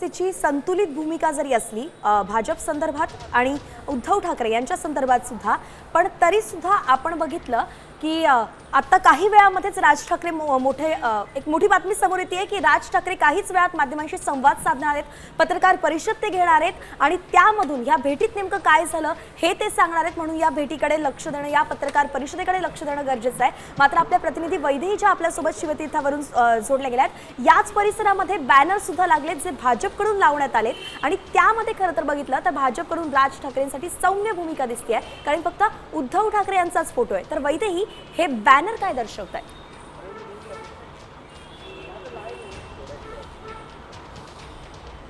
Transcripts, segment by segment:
तिची संतुलित भूमिका जरी असली भाजप संदर्भात आणि उद्धव ठाकरे यांच्या संदर्भात सुद्धा पण तरी सुद्धा आपण बघितलं की आता काही वेळामध्येच राज ठाकरे मो- मोठे एक मोठी बातमी समोर येते की राज ठाकरे काहीच वेळात माध्यमांशी संवाद साधणार आहेत पत्रकार परिषद ते घेणार आहेत आणि त्यामधून या भेटीत नेमकं काय झालं हे ते सांगणार आहेत म्हणून या भेटीकडे लक्ष देणं या पत्रकार परिषदेकडे लक्ष देणं गरजेचं आहे. मात्र आपल्या प्रतिनिधी वैदेही ज्या आपल्यासोबत शिवतीर्थावरून जोडल्या गेल्या आहेत याच परिसरामध्ये बॅनर सुद्धा लागलेत जे भाजपकडून लावण्यात आलेत आणि त्यामध्ये खरं तर बघितलं तर भाजपकडून राज ठाकरेंसाठी सौम्य भूमिका दिसते कारण फक्त उद्धव ठाकरे यांचाच फोटो आहे. तर वैदेही हे बॅनर काय दर्शवत आहे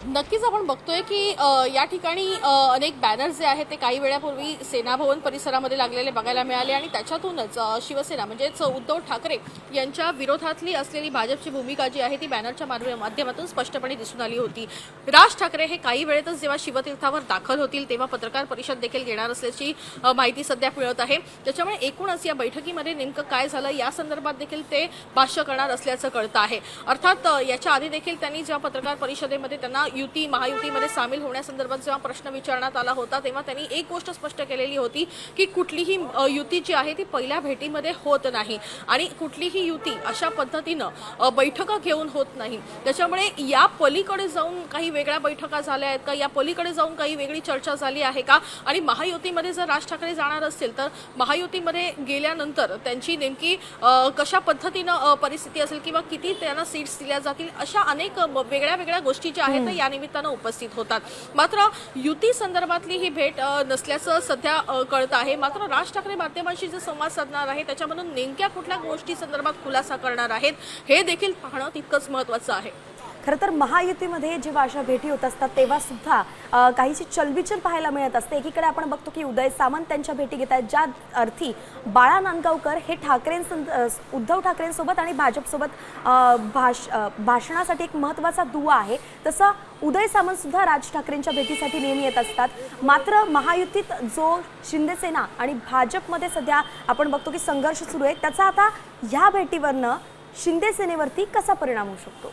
नक्कीच आपण बघतोय की या ठिकाणी अनेक बॅनर्स जे आहेत ते काही वेळापूर्वी सेनाभवन परिसरामध्ये लागलेले बघायला मिळाले आणि त्याच्यातूनच शिवसेना म्हणजेच उद्धव ठाकरे यांच्या विरोधातली असलेली भाजपची भूमिका जी आहे ती बॅनरच्या माध्यमातून स्पष्टपणे दिसून आली होती. राज ठाकरे हे काही वेळेतच जेव्हा शिवतीर्थावर दाखल होतील तेव्हा पत्रकार परिषद देखील घेणार असल्याची माहिती सध्या मिळत आहे. त्याच्यामुळे एकूणच या बैठकीमध्ये नेमकं काय झालं या संदर्भात देखील ते भाष्य करणार असल्याचं कळतं आहे. अर्थात याच्या आधी देखील त्यांनी जेव्हा पत्रकार परिषदेमध्ये त्यांना युती महायुतीमध्ये सामील होण्यासंदर्भात जेव्हा प्रश्न विचारण्यात आला होता तेव्हा त्यांनी एक गोष्ट स्पष्ट केलेली होती की कुठलीही युती जी आहे ती पहिल्या भेटीमध्ये होत नाही. आणि कुठलीही युती अशा पद्धतीनं बैठका घेऊन होत नाही. त्याच्यामुळे या पलीकडे जाऊन काही वेगळ्या बैठका झाल्या आहेत का? या पलीकडे जाऊन काही वेगळी चर्चा झाली आहे का? आणि महायुतीमध्ये जर राज ठाकरे जाणार असतील तर महायुतीमध्ये गेल्यानंतर त्यांची नेमकी कशा पद्धतीनं परिस्थिती असेल किंवा किती त्यांना सीट्स दिल्या जातील अशा अनेक वेगळ्या वेगळ्या गोष्टी ज्या आहेत या निमित्तानं उपस्थित होतात. मात्र युती संदर्भातली ही भेट नसल्याचं सध्या कळतं आहे. मात्र राज ठाकरे माध्यमांशी जे संवाद साधणार आहे त्याच्यामधून नेमक्या कुठल्या गोष्टी संदर्भात खुलासा करणार आहेत हे देखील पाहणं तितकंच महत्वाचं आहे. खरं तर महायुतीमध्ये जेव्हा अशा भेटी होत असतात तेव्हा सुद्धा काहीशी चलबिचल पाहायला मिळत असते. एकीकडे आपण बघतो की उदय सामंत त्यांच्या भेटी घेत आहेत ज्या अर्थी बाळा नांदगावकर हे ठाकरेंसं उद्धव ठाकरेंसोबत आणि भाजपसोबत भाष भाषणासाठी एक महत्त्वाचा दुवा आहे. तसं उदय सामंत सुद्धा राज ठाकरेंच्या भेटीसाठी नेहमी येत असतात. मात्र महायुतीत जो शिंदेसेना आणि भाजपमध्ये सध्या आपण बघतो की संघर्ष सुरू आहे त्याचा आता ह्या भेटीवरनं शिंदे सेनेवरती कसा परिणाम होऊ शकतो?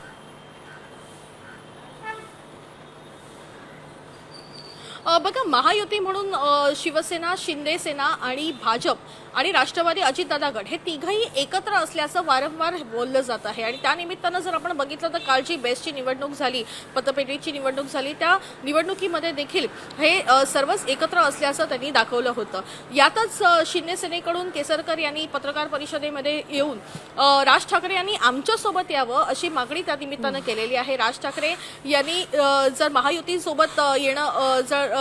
बघा महायुती म्हणून शिवसेना शिंदे सेना आणि भाजप आणि राष्ट्रवादी अजितदादा गट हे तिघही एकत्र असल्याचं वारंवार बोललं जात आहे. आणि त्या निमित्तानं जर आपण बघितलं तर काल जी बेस्टची निवडणूक झाली पतपेटीची निवडणूक झाली त्या निवडणुकीमध्ये देखील हे सर्वच एकत्र असल्याचं त्यांनी दाखवलं होतं. यातच शिंदेसेनेकडून केसरकर यांनी पत्रकार परिषदेमध्ये येऊन राज ठाकरे यांनी आमच्यासोबत यावं अशी मागणी त्या निमित्तानं केलेली आहे. राज ठाकरे यांनी जर महायुतीसोबत येणं जर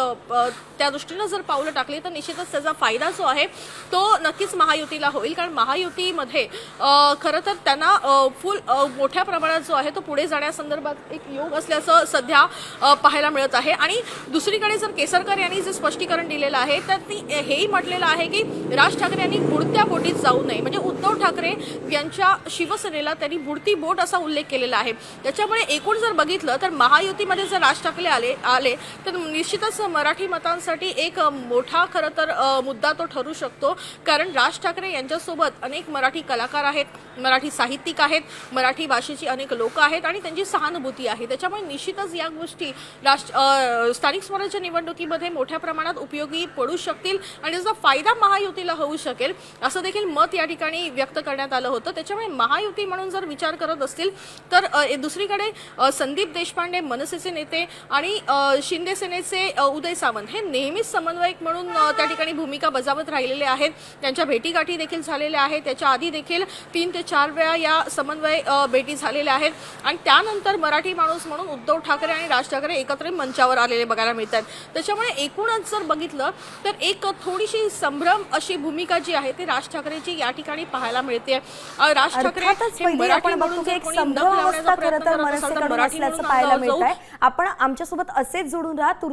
त्या दृष्टीनं जर पावलं टाकली तर निश्चितच त्याचा फायदा जो आहे तो नक्कीच महायुतीला होईल. कारण महायुतीमध्ये खरं तर त्यांना फुल मोठ्या प्रमाणात जो आहे तो पुढे जाण्यासंदर्भात एक योग असल्याचं सध्या पाहायला मिळत आहे. आणि दुसरीकडे जर केसरकर यांनी जे स्पष्टीकरण दिलेलं आहे तर ती हेही म्हटलेलं आहे की राज ठाकरे यांनी बुडत्या बोटीत जाऊ नये. म्हणजे उद्धव ठाकरे यांच्या शिवसेनेला त्यांनी बुडती बोट असा उल्लेख केलेला आहे. त्याच्यामुळे एकूण जर बघितलं तर महायुतीमध्ये जर राज ठाकरे आले आले तर निश्चितच मराठी मतांसाठी एक मोठा खरं तर मुद्दा तो ठरू शकतो. कारण राज ठाकरे यांच्यासोबत अनेक मराठी कलाकार आहेत मराठी साहित्यिक आहेत मराठी भाषेची अनेक लोक आहेत आणि त्यांची सहानुभूती आहे. त्याच्यामुळे निश्चितच या गोष्टी राष्ट्र स्थानिक स्वराज्य निवडणुकीमध्ये मोठ्या प्रमाणात उपयोगी पडू शकतील आणि त्याचा फायदा महायुतीला होऊ शकेल असं देखील मत या ठिकाणी व्यक्त करण्यात आलं होतं. त्याच्यामुळे महायुती म्हणून जर विचार करत असतील तर दुसरीकडे संदीप देशपांडे मनसेचे नेते आणि शिंदे सेनेचे उदय सामंत हे नेहमीच समन्वयक म्हणून त्या ठिकाणी भूमिका बजावत राहिलेले आहेत. त्यांच्या भेटीगाठी देखील झालेल्या आहेत. त्याच्या आधी देखील तीन ते चार वेळा या समन्वय भेटी झालेल्या आहेत. आणि त्यानंतर मराठी माणूस म्हणून उद्धव ठाकरे आणि राज ठाकरे एकत्र मंचावर आलेले बघायला मिळतात. त्याच्यामुळे एकूणच जर बघितलं तर एक थोडीशी संभ्रम अशी भूमिका जी आहे ती राज ठाकरेची या ठिकाणी पाहायला मिळते. राज ठाकरे आपण आमच्यासोबत असेच जोडून राहा. तुर